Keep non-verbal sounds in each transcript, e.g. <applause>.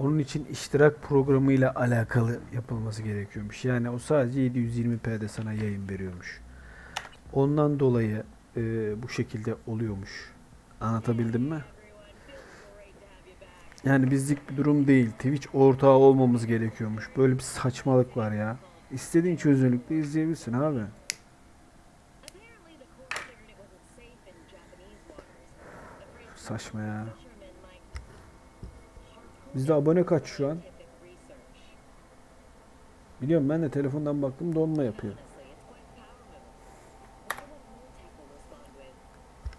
Onun için iştirak programı ile alakalı yapılması gerekiyormuş. Yani o sadece 720p'de sana yayın veriyormuş. Ondan dolayı e, bu şekilde oluyormuş. Anlatabildim mi? Yani bizlik bir durum değil. Twitch ortağı olmamız gerekiyormuş. Böyle bir saçmalık var ya. İstediğin çözünürlükte izleyebilirsin abi. Apparently, the Bizde abone kaç şu an? Biliyorum ben de telefondan baktım donma yapıyor.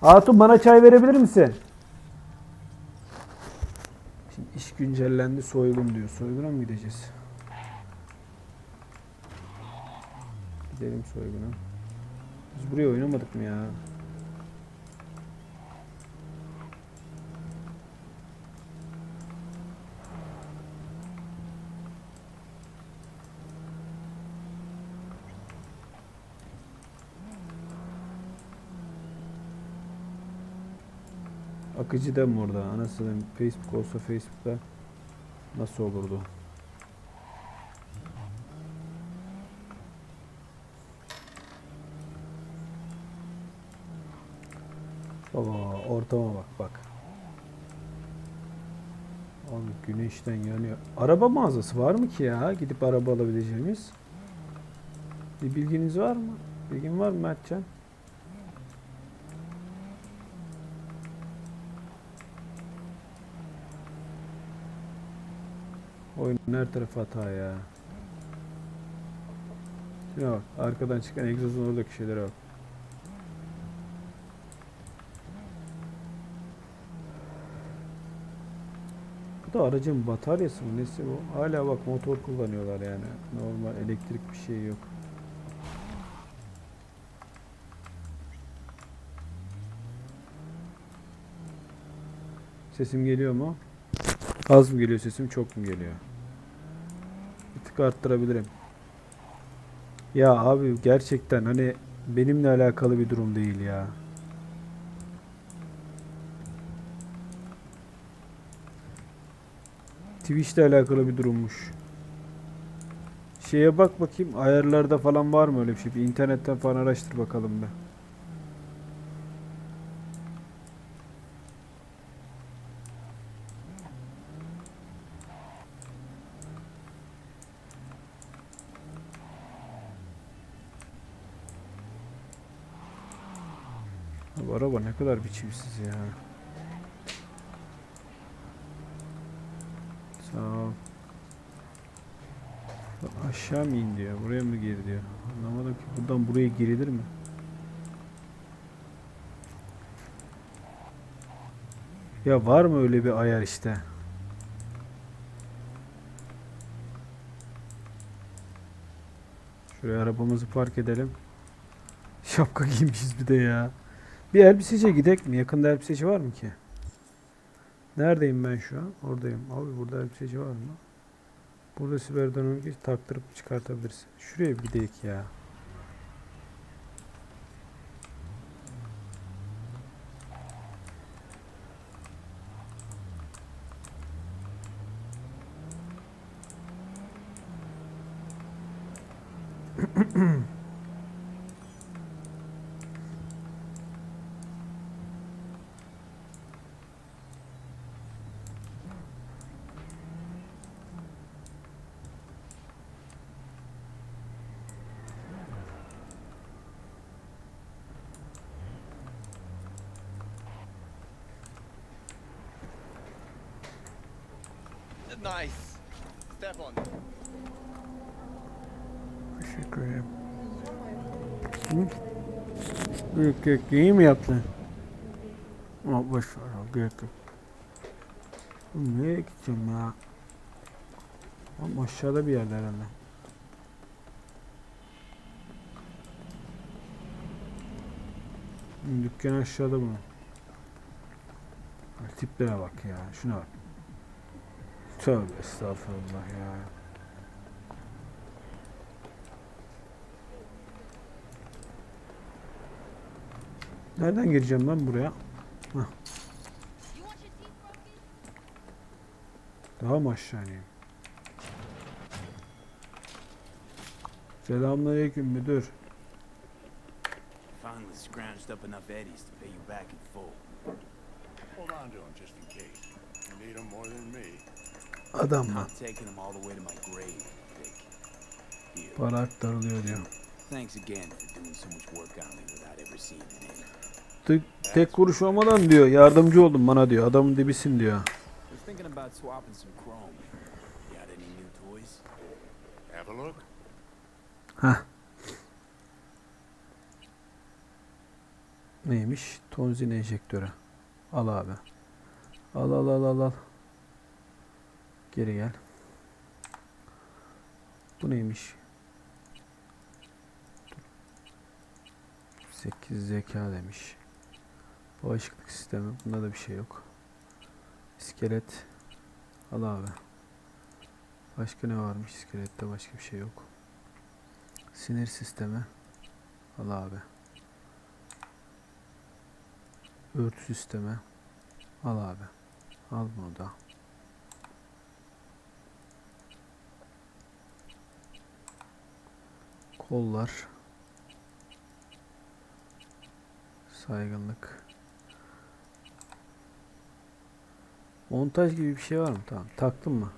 Hatun bana çay verebilir misin? Şimdi iş güncellendi soygun diyor. Soyguna mı gideceğiz? Gidelim soyguna. Biz buraya oynamadık mı ya? Akıcı da mı orada? Anasını Facebook olsa Facebook'ta nasıl olurdu? Baba ortama bak bak. Abi güneşten yanıyor. Araba mağazası var mı ki ya? Gidip araba alabileceğimiz. Bir bilginiz var mı? Bilgin var mı Mertcan? Oyunun her tarafı hata ya. Şuna bak. Arkadan çıkan egzozun oradaki şeylere bak. Bu da aracın bataryası mı nesi bu? Hala bak motor kullanıyorlar yani. Normal elektrik bir şey yok. Sesim geliyor mu? Az mı geliyor sesim çok mu geliyor? Bir tık arttırabilirim. Ya abi gerçekten hani benimle alakalı bir durum değil ya. Twitch'le alakalı bir durummuş. Şeye bak bakayım ayarlarda falan var mı öyle bir şey? Bir internetten falan araştır bakalım be. Bu araba ne kadar biçimsiz ya. Sağ ol. Aşağı mı in diyor. Buraya mı gir diyor. Anlamadım ki buradan buraya girilir mi? Ya var mı öyle bir ayar işte? Şuraya arabamızı park edelim. <laughs> Şapka giymişiz bir de ya. Bir elbiseciye gidek mi? Yakında elbiseci var mı ki? Neredeyim ben şu an? Oradayım. Abi burada elbiseci var mı? Burada siberden önce taktırıp çıkartabilirsin. Şuraya bir gidelim ya. <clears throat> Büyük kek iyi mi yaptın? Ama boş ver o gerek yok. Oğlum Nereye gideceğim ya? Ama aşağıda bir yerde herhalde. Dükkan aşağıda bunun. Tiplere bak ya. Şuna bak. Tövbe estağfurullah ya. Nereden gireceğim ben buraya? Hah. Daha mı aşağı ineyim? Selamünaleyküm müdür. Finally scrounged up enough eddies to pay you back in full. Hold on to him just in case. You need him more than me. Adam mı? Para aktarılıyor diyor. Thanks again for doing so much work on me without ever seeing it in. Tek, tek kuruş olmadan diyor yardımcı oldun bana diyor. Adamın dibisin diyor. Was thinking about swapping some chrome. Got any new toys? Have a look. Hah. Neymiş? Tonzin enjektörü. Al abi. Al al al al al. Geri gel. Bu neymiş? 8 zeka demiş. Bağışıklık sistemi. Bunda da bir şey yok. İskelet. Al abi. Başka ne varmış? İskelette başka bir şey yok. Sinir sistemi. Al abi. Örtü sistemi. Al abi. Al bunu da. Kollar. Saygınlık. Montaj gibi bir şey var mı? Tamam. Taktın mı?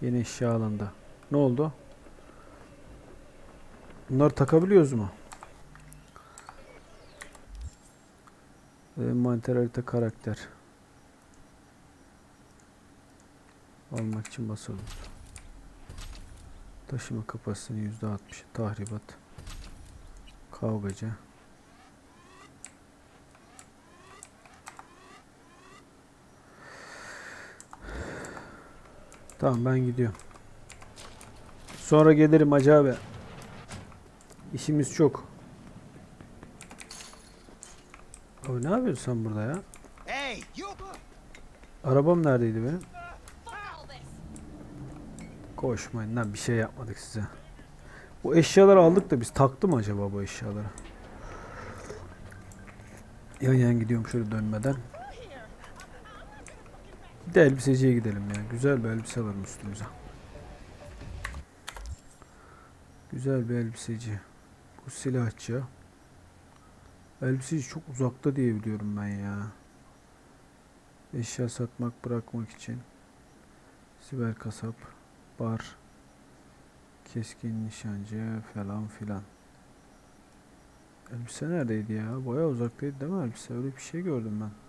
Yeni eşya alındı. Ne oldu? Bunları takabiliyoruz mu? Envanter harita karakter. Almak için basalım. Taşıma kapasitesi %60. Tahribat. Kavgacı. Tamam ben gidiyorum. Sonra gelirim Hacı abi. İşimiz çok. Abi ne yapıyorsun sen burada ya? Arabam neredeydi benim? Koşmayın lan bir şey yapmadık size. Bu eşyaları aldık da biz taktı mı acaba bu eşyaları? Yan yan gidiyorum şöyle dönmeden. De elbiseciye gidelim ya. Güzel bir elbise alalım üstümüze. Güzel bir elbiseci. Bu silahçı. Elbiseci çok uzakta diye biliyorum ben ya. Eşya satmak bırakmak için. Siber kasap. Bar. Keskin nişancı falan filan. Elbise neredeydi ya? Baya uzaktaydı değil mi elbise? Öyle bir şey gördüm ben.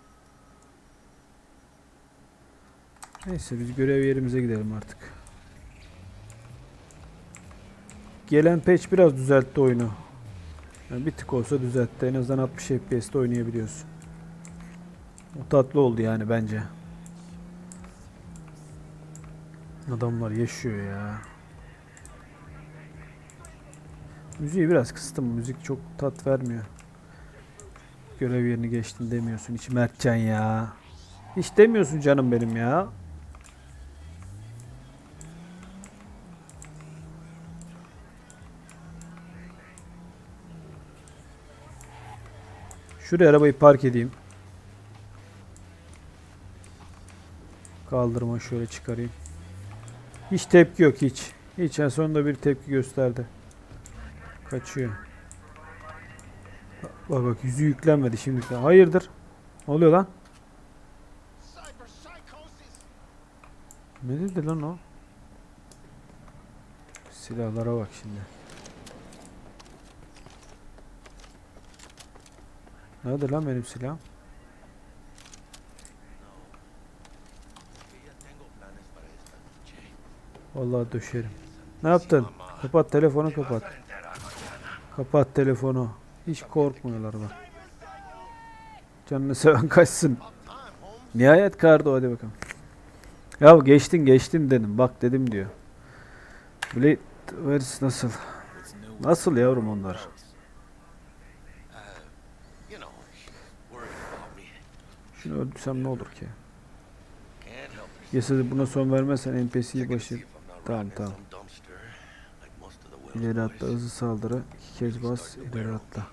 Neyse biz görev yerimize gidelim artık. Gelen patch biraz düzeltti oyunu. Yani bir tık olsa düzeltti. En azından 60 FPS'te oynayabiliyoruz. O tatlı oldu yani bence. Adamlar yaşıyor ya. Müziği biraz kıstım. Müzik çok tat vermiyor. Görev yerini geçtin demiyorsun. Hiç Mertcan ya. Hiç demiyorsun canım benim ya. Şuraya arabayı park edeyim. Kaldırma şöyle çıkarayım. Hiç tepki yok hiç. Hiç en sonunda bir tepki gösterdi. Kaçıyor. Bak bak yüzü yüklenmedi şimdi. Hayırdır? Ne oluyor lan? Ne dedi lan o? Silahlara bak şimdi. Nerede lan benim silahım? Vallahi döşerim. Ne yaptın? Kapat telefonu kapat. Kapat telefonu. Hiç korkmuyorlar bak. Canını seven kaçsın. Nihayet kardı hadi bakalım. Ya geçtin geçtin dedim. Bak dedim diyor. Blade Wars nasıl? Nasıl yavrum onlar? You know, worried about me. Şunu öldürsem ne olur ki? Can't help yourself. Yasa buna son vermezsen NPC'yi başı Tamam, tamam. ileri atla hızlı saldırı iki kez bas ileri atla.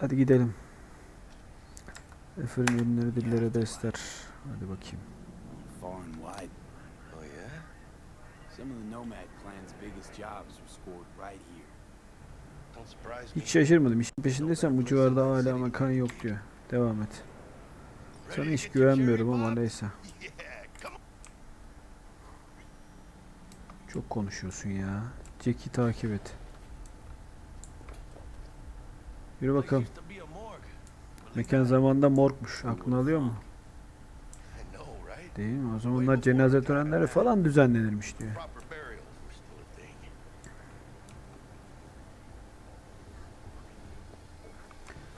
Hadi gidelim. Efer'in ürünleri dillere destek. Hadi bakayım. Oh, yeah? Some of the Nomad clan's biggest jobs are scored right here. Hiç şaşırmadım. İşin peşindeysen bu civarda hala mekan yok diyor. Devam et. Sana hiç güvenmiyorum ama neyse. Çok konuşuyorsun ya. Jack'i takip et. Yürü bakalım. Mekan zamanında morgmuş. Aklını alıyor mu? Değil mi? O zamanlar cenaze törenleri falan düzenlenirmiş diyor. Proper burials were still a thing.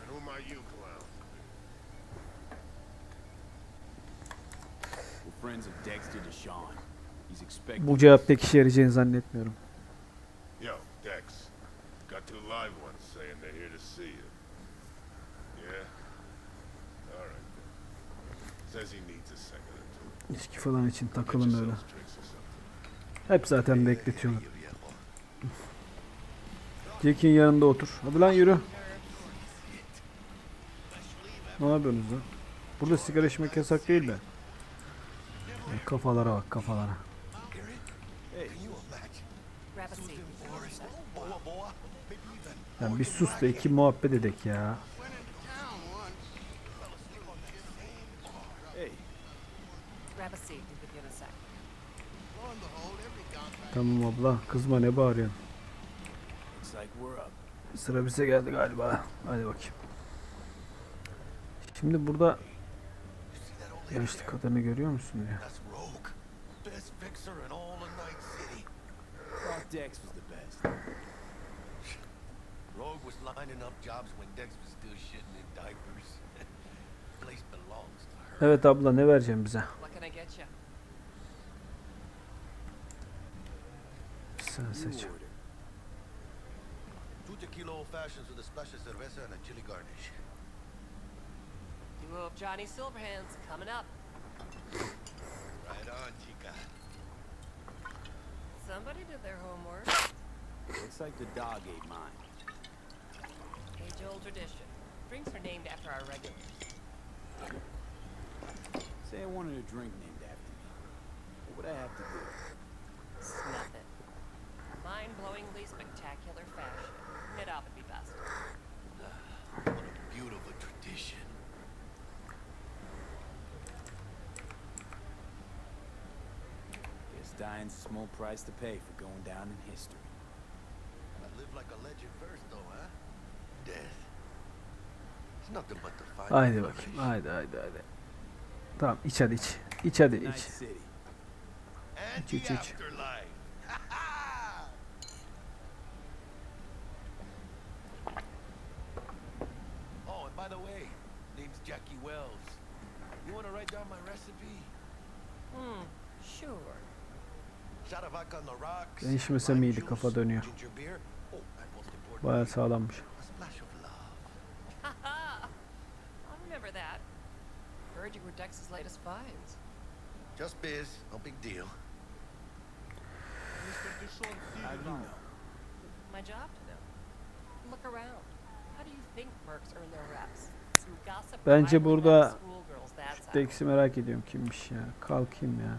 And who are you, clown? We're friends of Dexter DeShawn. He's expected. Bu cevap pek işe yarayacağını zannetmiyorum. Yo, Dex. Got two live ones saying they're here to see you. Yeah? Alright then. Says he needs a second or two. İçki falan için takılın öyle. Hep zaten bekletiyorlar. Jack'in yanında otur. Hadi lan yürü. Ne yapıyorsunuz lan? Burada sigara içmek yasak değil de. Kafalara bak kafalara. Yani bir sus da iki muhabbet edek ya. Tamam abla kızma ne bağırıyorsun? Sıra bize geldi galiba. Hadi bakayım. Şimdi burada yaşlı kadını görüyor musun diyor. Rogue. Was the best. Rogue was lining up jobs when Dex was still shitting in diapers. <laughs> Place belongs to her. Evet abla ne vereceğim bize? What can I get you? Sen seç. Two tequila old fashions with a splash of cerveza and a chili garnish. Duo of Johnny Silverhands coming up. Right on, chica. Somebody did their homework. Looks like the dog ate mine. Age-old tradition. Drinks are named after our regulars. Say I wanted a drink named after me. What would I have to do? Snuff it. Mind-blowingly spectacular fashion. Nidab would be best. <sighs> What a beautiful tradition. Dying's a small price to pay for going down in history. I live like a legend first, though, huh? Death. It's nothing but the final Haydi bakayım. Haydi haydi haydi. Tamam iç hadi iç. İç hadi iç. Iç, iç, iç. Heard you were Dex's latest finds. Just biz, no big deal. My job to know. Look around. How do you think mercs earn their reps? Bence burada. Dex'i merak ediyorum kimmiş ya. Kalkayım ya.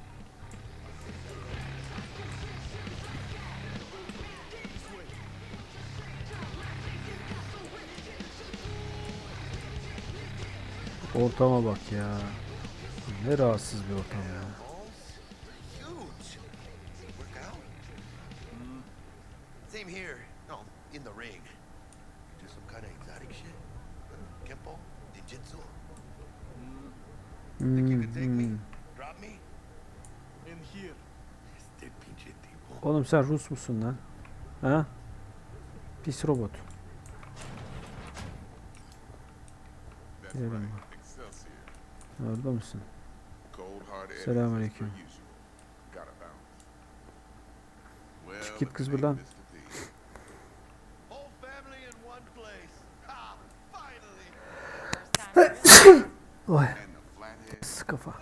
Ortama bak ya. Ne rahatsız bir ortam ya. Same here. No, in the ring. Do some kind of exotic shit? Kempo? Ninjutsu? Think you Hmm, could take me? hmm. Drop me? in here. Este pinche tipo. Oğlum sen Rus musun lan? Ha? Pis robot. Gidelim. Orada mısın? Selamünaleyküm. Well, git kız buradan. <coughs> Oy. Sık kafa.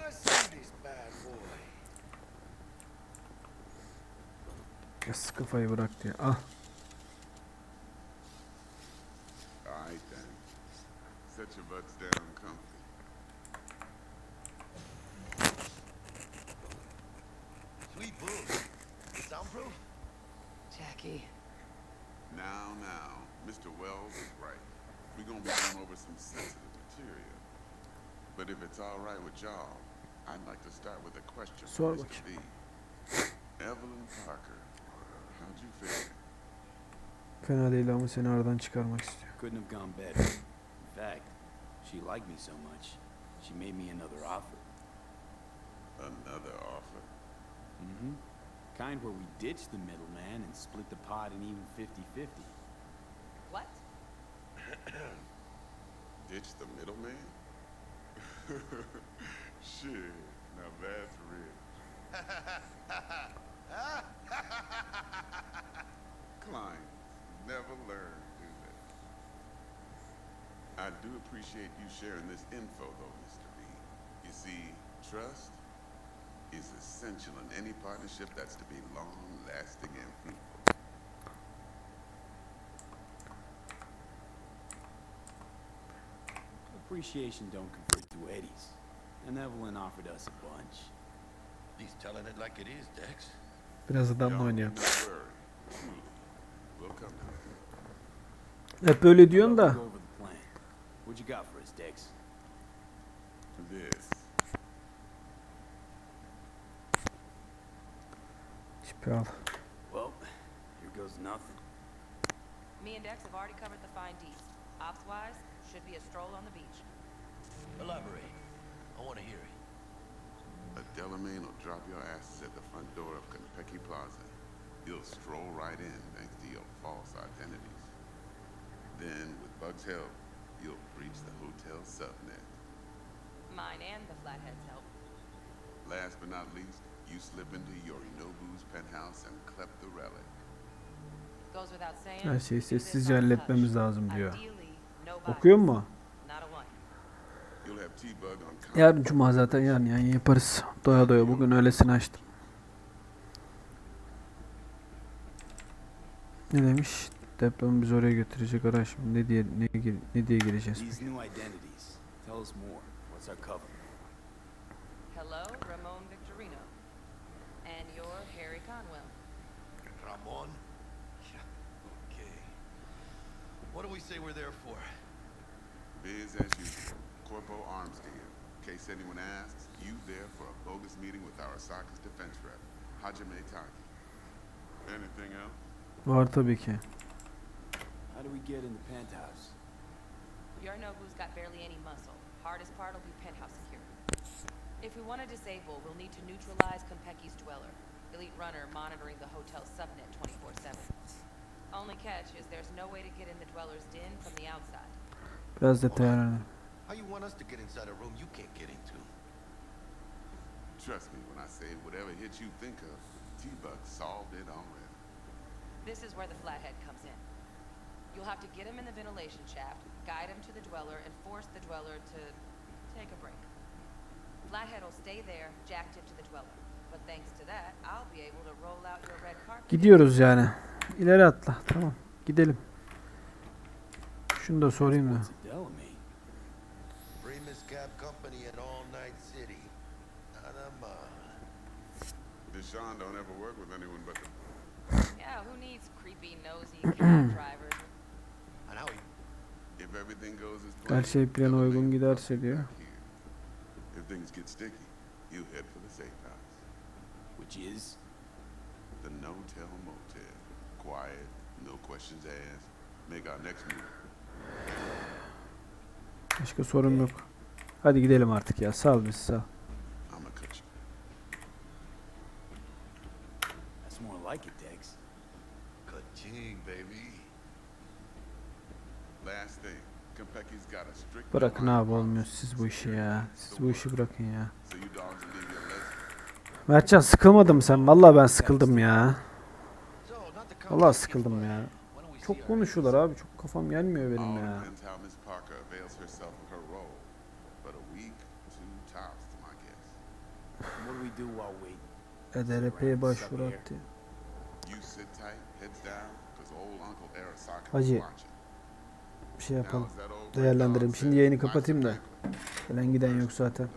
Sık kafayı bırak diye. Ah. All right then. Set your butts down comfy. Jackie. Now, now, Mr. Wells is right. We're gonna be going over some sensitive material. But if it's all right with y'all, I'd like to start with a question Sor for Mr. bakayım. B. Evelyn Parker, how'd you feel? Fena değil ama seni aradan çıkarmak istiyor. Couldn't have gone better. In fact, she liked me so much, she made me another offer. Another offer. Mm-hmm. Kind where we ditch the middleman and split the pot in even 50-50. What? <coughs> Ditch the middleman? <laughs> Shit, now that's rich. <laughs> Clients never learn, do they? I do appreciate you sharing this info, though, Mr. B. You see, trust is essential in any partnership that's to be long-lasting and fruitful. Appreciation don't convert to eddies. And Evelyn offered us a bunch. He's telling it like it is, Dex. Biraz adamla Y'all oynayalım. need no worry. Truly. We'll come down. Hep böyle diyorsun da. over the plan. What you got for us, Dex? This. Tipi. Well, here goes nothing. Me and Dex have already covered the fine deeds. Ops-wise, should be a stroll on the beach. Elaborate. I want to hear it. A Delamain will drop your asses at the front door of Konpeki Plaza. You'll stroll right in thanks to your false identities. Then, with Bug's help, you'll breach the hotel subnet. Mine and the Flathead's help. Last but not least, you slip into Yorinobu's penthouse and clep the relic. Goes without saying. Her şeyi sessizce halletmemiz lazım diyor. Ideally, no bodies. Okuyor mu? Not a one. You'll have T-Bug on Yarın cuma zaten yarın yani yaparız. Doya doya bugün öylesine açtım. Ne demiş? Depremi biz oraya götürecek araç. Ne diye ne, ne diye gireceğiz? These Conwell. Ramon? Yeah, okay. What do we say we're there for? Biz as usual. Corpo arms deal. In case anyone asks, you there for a bogus meeting with our Arasaka's defense rep, Hajime Taki. Anything else? Var tabii ki. How do we get in the penthouse? Yorinobu's got barely any muscle. Hardest part will be penthouse security. If we want to disable, we'll need to neutralize Kompeki's dweller. Elite runner monitoring the hotel subnet 24-7. Only catch is there's no way to get in the dweller's den from the outside. Biraz detay öğrenelim. How you want us to get inside a room you can't get into? Trust me when I say whatever hit you think of, T-Bug solved it already. This is where the flathead comes in. You'll have to get him in the ventilation shaft, guide him to the dweller, and force the dweller to take a break. Flathead will stay there, jacked into the dweller. Gidiyoruz yani. İleri atla. Tamam. Gidelim. Şunu da sorayım da. What's a Delamain? Primus Cab Company in All Night City. Nada Deshaun don't ever work with anyone but the... Yeah, who needs creepy, nosy cab <clears throat> drivers? And how he If everything goes as Her şey plana uygun giderse diyor. If things get sticky, you head for the safe house. Which is? The No questions asked. Make our next move. Başka sorum yok. Hadi gidelim artık ya. Sal bizi sal. That's more like it, Dex. Ka-ching, baby. Last thing, Konpeki's got a strict Bırakın abi olmuyor. Siz bu işi ya. Siz bu işi bırakın ya. Mertcan sıkılmadın mı sen? Vallahi ben sıkıldım ya. Vallahi sıkıldım ya. Çok konuşuyorlar abi. Çok kafam gelmiyor benim ya. EDRP'ye başvuru attı. Hacı. Bir şey yapalım. Değerlendirelim. Şimdi yayını kapatayım da. Gelen giden yok zaten.